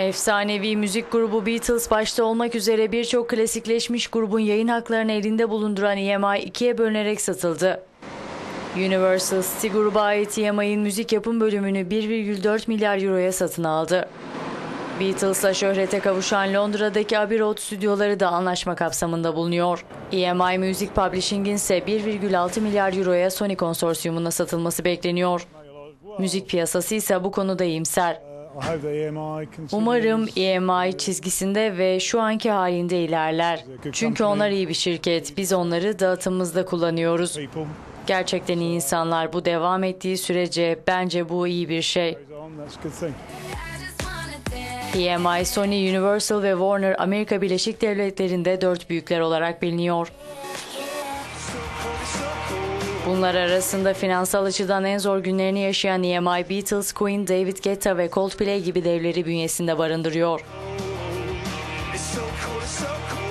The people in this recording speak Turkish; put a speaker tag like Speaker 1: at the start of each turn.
Speaker 1: Efsanevi müzik grubu Beatles başta olmak üzere birçok klasikleşmiş grubun yayın haklarını elinde bulunduran EMI ikiye bölünerek satıldı. Universal City gruba ait EMI'nin müzik yapım bölümünü 1,4 milyar euroya satın aldı. Beatles'la şöhrete kavuşan Londra'daki Abbey Road stüdyoları da anlaşma kapsamında bulunuyor. EMI Music Publishing'in ise 1,6 milyar euroya Sony konsorsiyumuna satılması bekleniyor. Müzik piyasası ise bu konuda iyimser. Umarım EMI çizgisinde ve şu anki halinde ilerler. Çünkü onlar iyi bir şirket. Biz onları dağıtımımızda kullanıyoruz. Gerçekten iyi insanlar. Bu devam ettiği sürece bence bu iyi bir şey. EMI, Sony, Universal ve Warner Amerika Birleşik Devletleri'nde dört büyükler olarak biliniyor. Bunlar arasında finansal açıdan en zor günlerini yaşayan EMI, Beatles, Queen, David Guetta ve Coldplay gibi devleri bünyesinde barındırıyor.
Speaker 2: So it's so cold.